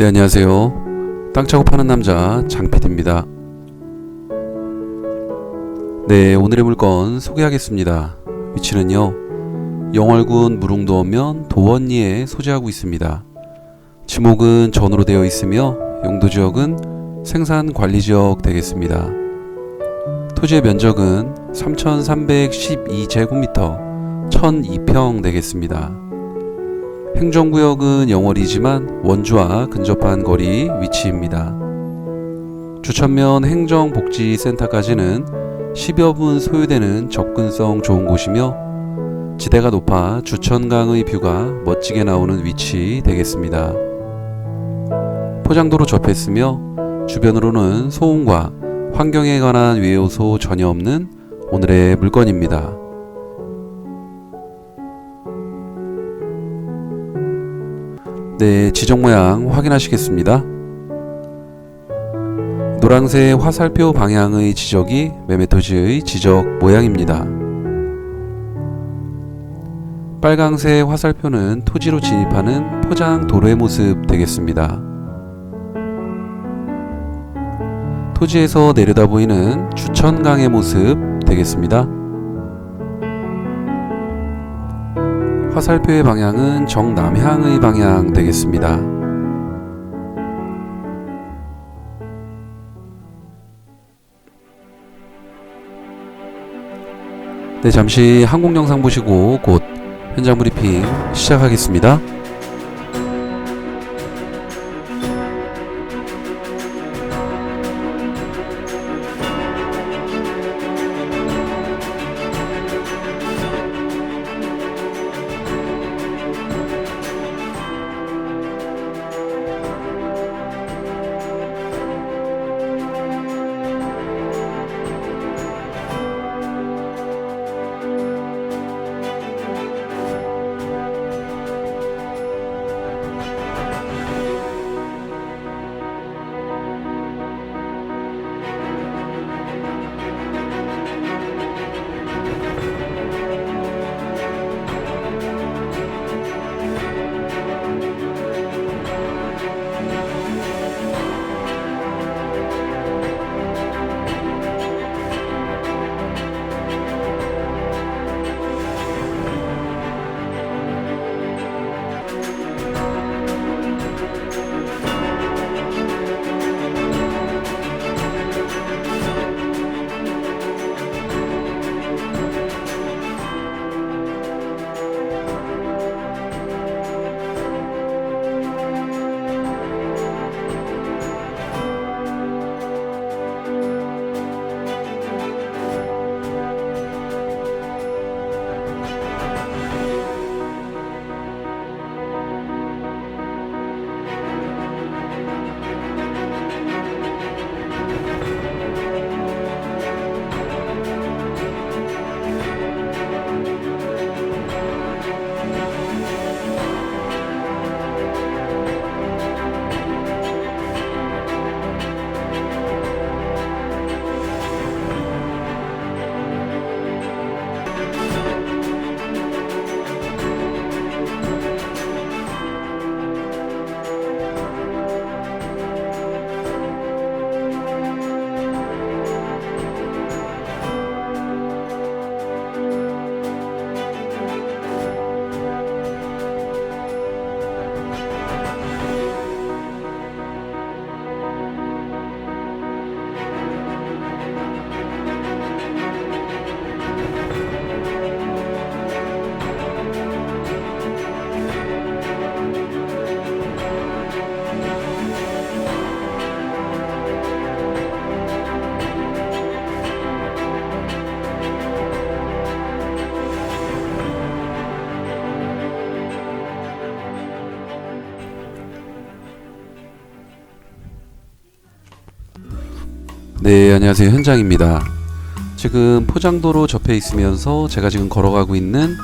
네, 안녕하세요. 땅 차고 파는 남자 장PD입니다. 네, 오늘의 물건 소개하겠습니다. 위치는요. 영월군 무릉도원면 도원리에 소재하고 있습니다. 지목은 전으로 되어 있으며 용도 지역은 생산 관리 지역 되겠습니다. 토지의 면적은 3,312제곱미터 1,002평 되겠습니다. 행정구역은 영월이지만 원주와 근접한 거리 위치입니다. 주천면 행정복지센터까지는 10여 분 소요되는 접근성 좋은 곳이며 지대가 높아 주천강의 뷰가 멋지게 나오는 위치 되겠습니다. 포장도로 접했으며 주변으로는 소음과 환경에 관한 외요소 전혀 없는 오늘의 물건입니다. 네, 지적 모양 확인하시겠습니다. 노란색 화살표 방향의 지적이 매매토지의 지적 모양입니다. 빨강색 화살표는 토지로 진입하는 포장 도로의 모습 되겠습니다. 토지에서 내려다 보이는 주천강의 모습 되겠습니다. 화살표의 방향은 정남향의 방향 되겠습니다. 네, 잠시 항공 영상 보시고 곧 현장 브리핑 시작하겠습니다. 네, 안녕하세요. 현장입니다. 지금 포장도로 접해 있으면서 제가 지금 걸어가고 있는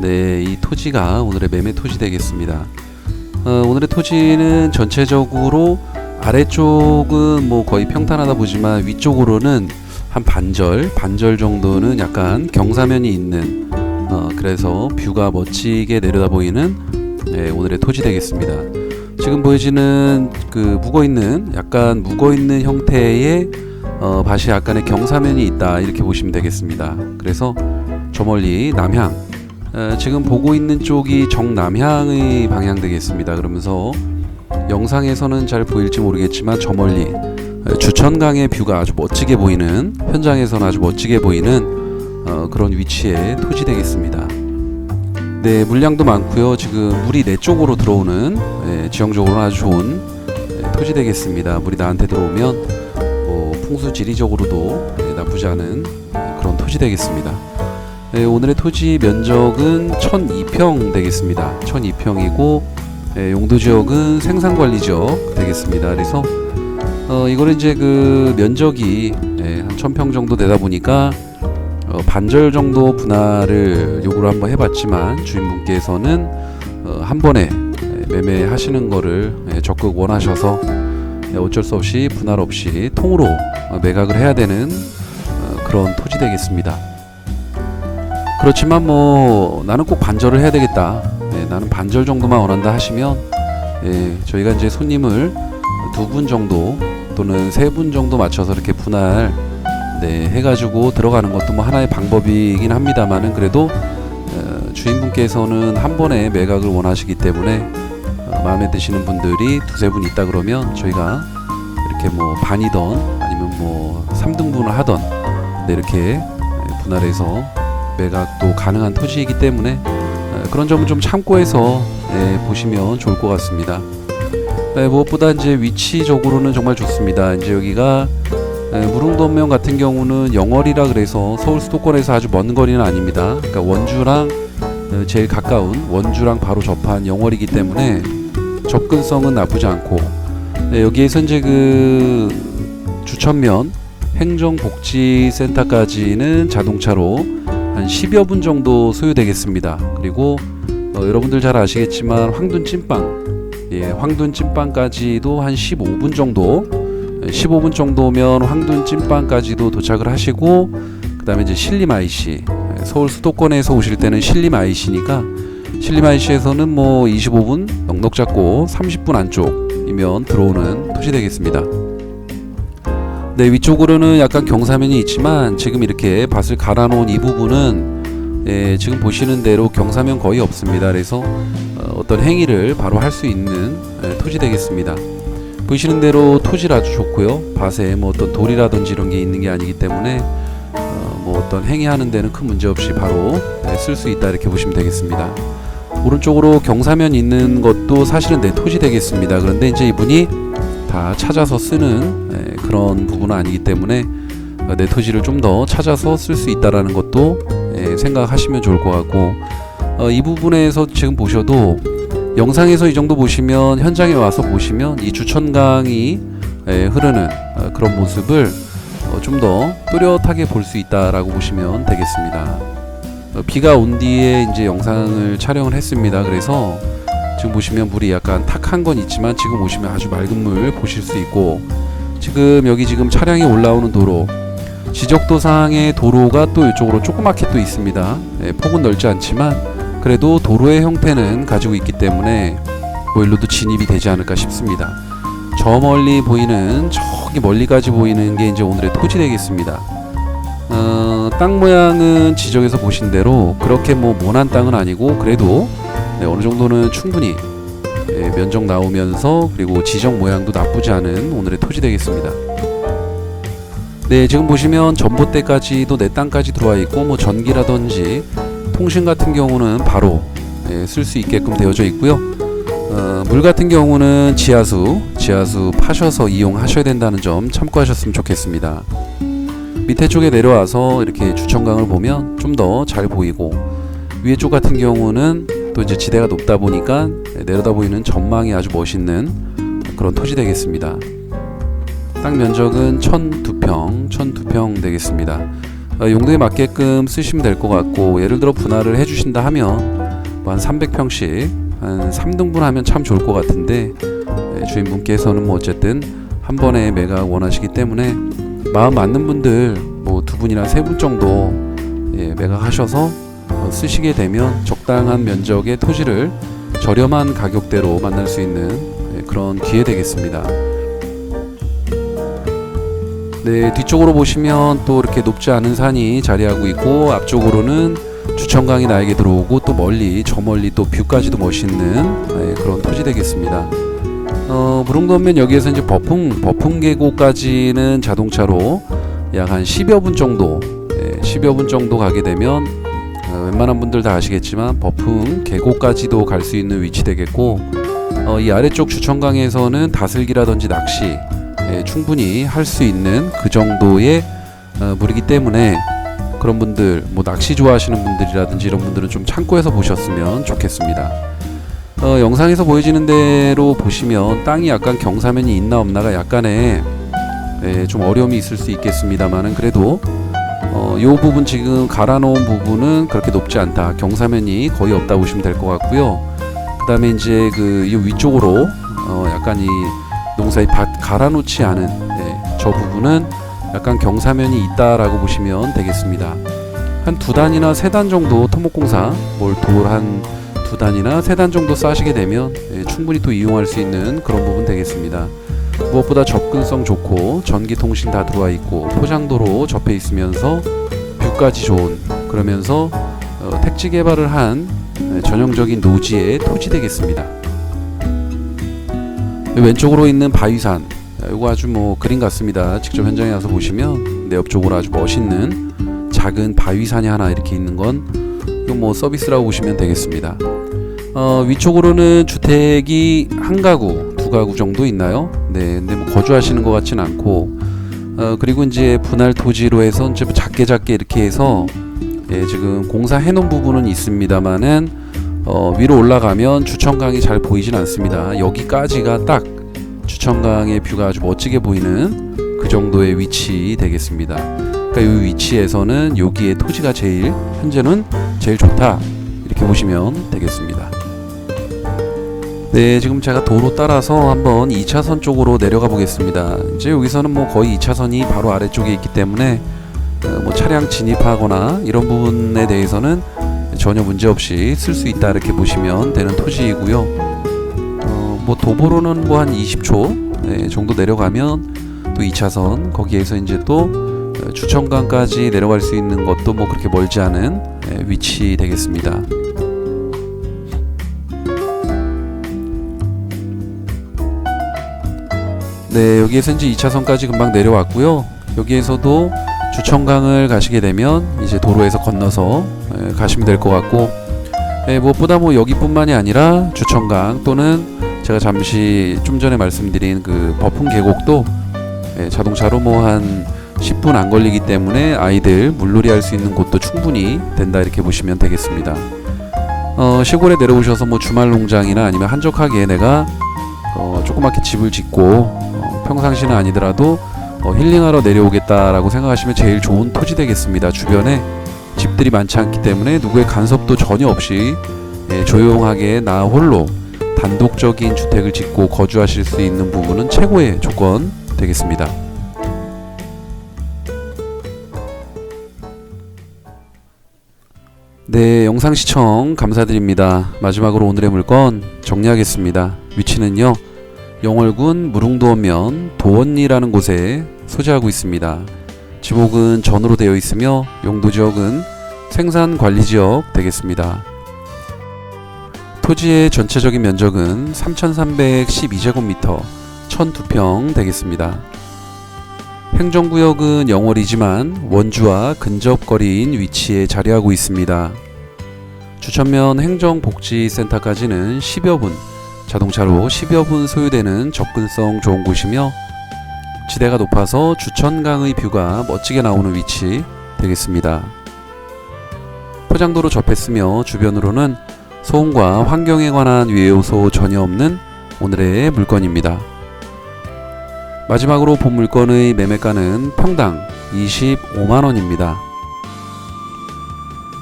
네, 이 토지가 오늘의 매매 토지 되겠습니다. 어, 오늘의 토지는 전체적으로 아래쪽은 뭐 거의 평탄하다 보지만 위쪽으로는 한 반절, 반절 정도는 약간 경사면이 있는 어, 그래서 뷰가 멋지게 내려다 보이는 네, 오늘의 토지 되겠습니다. 지금 보여지는 그 묵어 있는 약간 묵어 있는 형태의 어, 밭이 약간의 경사면이 있다 이렇게 보시면 되겠습니다. 그래서 저 멀리 남향 어, 지금 보고 있는 쪽이 정남향의 방향 되겠습니다. 그러면서 영상에서는 잘 보일지 모르겠지만 저 멀리 어, 주천강의 뷰가 아주 멋지게 보이는 현장에서는 아주 멋지게 보이는 어, 그런 위치의 토지 되겠습니다. 네, 물량도 많고요. 지금 물이 내 쪽으로 들어오는 예, 지형적으로는 아주 좋은 예, 토지 되겠습니다. 물이 나한테 들어오면 뭐 풍수 지리적으로도 예, 나쁘지 않은 예, 그런 토지 되겠습니다. 예, 오늘의 토지 면적은 1,002평 되겠습니다. 1,002평이고 예, 용도 지역은 생산 관리 지역 되겠습니다. 그래서 어, 이거는 이제 그 면적이 예, 한 1,000평 정도 되다 보니까 어, 반절 정도 분할을 요구를 한번 해봤지만 주인분께서는 어, 한 번에 예, 매매하시는 거를 예, 적극 원하셔서 예, 어쩔 수 없이 분할 없이 통으로 어, 매각을 해야 되는 어, 그런 토지 되겠습니다. 그렇지만 뭐 나는 꼭 반절을 해야 되겠다. 예, 나는 반절 정도만 원한다 하시면 예, 저희가 이제 손님을 두 분 정도 또는 세 분 정도 맞춰서 이렇게 분할 네, 해가지고 들어가는 것도 뭐 하나의 방법이긴 합니다만은 그래도 어, 주인분께서는 한 번에 매각을 원하시기 때문에 어, 마음에 드시는 분들이 두세 분 있다 그러면 저희가 이렇게 뭐 반이던 아니면 뭐 3등분을 하던 네, 이렇게 분할해서 매각도 가능한 토지이기 때문에 어, 그런 점은 좀 참고해서 네, 보시면 좋을 것 같습니다. 네, 무엇보다 이제 위치적으로는 정말 좋습니다. 이제 여기가 네, 무릉도면 같은 경우는 영월이라 그래서 서울 수도권에서 아주 먼 거리는 아닙니다. 그러니까 원주랑 어, 제일 가까운 원주랑 바로 접한 영월이기 때문에 접근성은 나쁘지 않고 네, 여기에서 이제 그 주천면 행정복지센터까지는 자동차로 한 10여 분 정도 소요되겠습니다. 그리고 어, 여러분들 잘 아시겠지만 황둔 찐빵, 예, 황둔 찐빵까지도 한 15분 정도 15분 정도면 황둔 찐빵까지도 도착을 하시고 그 다음에 이제 신림 IC 서울 수도권에서 오실 때는 신림 IC니까 신림 IC에서는 뭐 25분 넉넉 잡고 30분 안쪽이면 들어오는 토지 되겠습니다. 네 위쪽으로는 약간 경사면이 있지만 지금 이렇게 밭을 갈아 놓은 이 부분은 예, 지금 보시는 대로 경사면 거의 없습니다. 그래서 어, 어떤 행위를 바로 할 수 있는 예, 토지 되겠습니다. 보시는 대로 토질 아주 좋고요. 밭에 뭐 어떤 돌이라든지 이런 게 있는 게 아니기 때문에 어, 뭐 어떤 행위하는 데는 큰 문제 없이 바로 네, 쓸수 있다 이렇게 보시면 되겠습니다. 오른쪽으로 경사면 있는 것도 사실은 내 토지 되겠습니다. 그런데 이제 이분이 다 찾아서 쓰는 네, 그런 부분은 아니기 때문에 어, 내 토지를 좀 더 찾아서 쓸 수 있다라는 것도 예, 생각하시면 좋을 것 같고 어, 이 부분에서 지금 보셔도 영상에서 이 정도 보시면 현장에 와서 보시면 이 주천강이 에, 흐르는 어, 그런 모습을 어, 좀더 또렷하게 볼 수 있다라고 보시면 되겠습니다. 어, 비가 온 뒤에 이제 영상을 촬영을 했습니다. 그래서 지금 보시면 물이 약간 탁한 건 있지만 지금 오시면 아주 맑은 물 보실 수 있고 지금 여기 지금 차량이 올라오는 도로 지적도상의 도로가 또 이쪽으로 조그맣게 또 있습니다. 예, 폭은 넓지 않지만 그래도 도로의 형태는 가지고 있기 때문에 뭐 일로도 진입이 되지 않을까 싶습니다. 저 멀리 보이는 저기 멀리까지 보이는 게 이제 오늘의 토지 되겠습니다. 어, 땅 모양은 지적에서 보신 대로 그렇게 뭐 모난 땅은 아니고 그래도 네, 어느 정도는 충분히 예, 면적 나오면서 그리고 지적 모양도 나쁘지 않은 오늘의 토지 되겠습니다. 네, 지금 보시면 전봇대까지도 내 땅까지 들어와 있고 뭐 전기라든지 통신 같은 경우는 바로 예, 쓸수 있게끔 되어져 있고요. 어, 물 같은 경우는 지하수, 지하수 파셔서 이용하셔야 된다는 점 참고하셨으면 좋겠습니다. 밑에 쪽에 내려와서 이렇게 주천강을 보면 좀 더 잘 보이고 위에 쪽 같은 경우는 또 이제 지대가 높다 보니까 내려다 보이는 전망이 아주 멋있는 그런 토지 되겠습니다. 땅 면적은 1002평, 1002평 되겠습니다. 어, 용도에 맞게끔 쓰시면 될 것 같고 예를 들어 분할을 해주신다 하면 뭐 한 300평씩 한 3등분 하면 참 좋을 것 같은데 예, 주인분께서는 뭐 어쨌든 한 번에 매각 원하시기 때문에 마음 맞는 분들 뭐 두 분이나 세 분 정도 예, 매각하셔서 어, 쓰시게 되면 적당한 면적의 토지를 저렴한 가격대로 만날 수 있는 예, 그런 기회 되겠습니다. 네, 뒤쪽으로 보시면 또 이렇게 높지 않은 산이 자리하고 있고 앞쪽으로는 주천강이 나에게 들어오고 또 멀리 저 멀리 또 뷰까지도 멋있는 네, 그런 토지 되겠습니다. 어, 무릉도면 여기에서 이제 버풍 버풍 계곡까지는 자동차로 약 한 10여 분 정도, 예, 10여 분 정도 가게 되면 어, 웬만한 분들 다 아시겠지만 버풍 계곡까지도 갈 수 있는 위치 되겠고 어, 이 아래쪽 주천강에서는 다슬기라든지 낚시 예, 충분히 할 수 있는 그 정도의 어, 물이기 때문에 그런 분들 뭐 낚시 좋아하시는 분들이라든지 이런 분들은 좀 참고해서 보셨으면 좋겠습니다. 어, 영상에서 보여지는 대로 보시면 땅이 약간 경사면이 있나 없나가 약간의 예, 좀 어려움이 있을 수 있겠습니다만은 그래도 어, 요 부분 지금 갈아놓은 부분은 그렇게 높지 않다. 경사면이 거의 없다 보시면 될 것 같고요. 그 다음에 이제 그 이 위쪽으로 어, 약간 이 농사의 밭 갈아놓지 않은 예, 저 부분은 약간 경사면이 있다라고 보시면 되겠습니다. 한 두 단이나 세 단 정도 토목공사 뭘 돌한 두 단이나 세 단 정도 쌓으시게 되면 예, 충분히 또 이용할 수 있는 그런 부분 되겠습니다. 무엇보다 접근성 좋고 전기 통신 다 들어와 있고 포장도로 접해 있으면서 뷰까지 좋은 그러면서 어, 택지 개발을 한 예, 전형적인 노지의 토지 되겠습니다. 왼쪽으로 있는 바위산 이거 아주 뭐 그림 같습니다. 직접 현장에 와서 보시면 내 옆쪽으로 아주 멋있는 작은 바위산이 하나 이렇게 있는 건 이거 뭐 서비스라고 보시면 되겠습니다. 어, 위쪽으로는 주택이 한 가구, 두 가구 정도 있나요? 네, 근데 뭐 거주하시는 것 같지는 않고 어, 그리고 이제 분할 토지로 해서 이제 뭐 작게 작게 이렇게 해서 예, 지금 공사해 놓은 부분은 있습니다만은 어, 위로 올라가면 주천강이 잘 보이진 않습니다. 여기까지가 딱 주천강의 뷰가 아주 멋지게 보이는 그 정도의 위치 되겠습니다. 그러니까 이 위치에서는 여기에 토지가 제일 현재는 제일 좋다 이렇게 보시면 되겠습니다. 네, 지금 제가 도로 따라서 한번 2차선 쪽으로 내려가 보겠습니다. 이제 여기서는 뭐 거의 2차선이 바로 아래쪽에 있기 때문에 어, 뭐 차량 진입하거나 이런 부분에 대해서는 전혀 문제 없이 쓸 수 있다 이렇게 보시면 되는 토지이고요. 어, 뭐 도보로는 뭐 한 20초 네, 정도 내려가면 또 2차선 거기에서 이제 또 어, 주천강까지 내려갈 수 있는 것도 뭐 그렇게 멀지 않은 네, 위치 되겠습니다. 네, 여기에서 이제 2차선까지 금방 내려왔고요. 여기에서도 주천강을 가시게 되면 이제 도로에서 건너서 에, 가시면 될 것 같고 에, 무엇보다 뭐 여기뿐만이 아니라 주천강 또는 제가 잠시 좀 전에 말씀드린 그 버풍 계곡도 에, 자동차로 뭐 한 10분 안 걸리기 때문에 아이들 물놀이 할 수 있는 곳도 충분히 된다 이렇게 보시면 되겠습니다. 어, 시골에 내려오셔서 뭐 주말 농장이나 아니면 한적하게 내가 어, 조그맣게 집을 짓고 어, 평상시는 아니더라도 어, 힐링하러 내려오겠다라고 생각하시면 제일 좋은 토지 되겠습니다. 주변에 집들이 많지 않기 때문에 누구의 간섭도 전혀 없이 예, 조용하게 나 홀로 단독적인 주택을 짓고 거주하실 수 있는 부분은 최고의 조건 되겠습니다. 네, 영상 시청 감사드립니다. 마지막으로 오늘의 물건 정리하겠습니다. 위치는요. 영월군 무릉도원면 도원리라는 곳에 소재하고 있습니다. 지목은 전으로 되어 있으며 용도 지역은 생산 관리 지역 되겠습니다. 토지의 전체적인 면적은 3,312제곱미터 1,002평 되겠습니다. 행정구역은 영월이지만 원주와 근접거리인 위치에 자리하고 있습니다. 주천면 행정복지센터까지는 10여 분, 자동차로 10여 분 소요되는 접근성 좋은 곳이며 지대가 높아서 주천강의 뷰가 멋지게 나오는 위치 되겠습니다. 포장도로 접했으며 주변으로는 소음과 환경에 관한 위해 요소 전혀 없는 오늘의 물건입니다. 마지막으로 본 물건의 매매가는 평당 25만원입니다.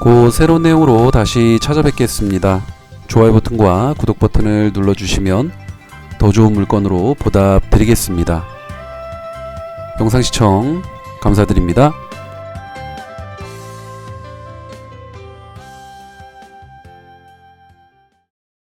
곧 새로운 내용으로 다시 찾아뵙겠습니다. 좋아요 버튼과 구독 버튼을 눌러주시면 더 좋은 물건으로 보답드리겠습니다. 영상 시청 감사드립니다.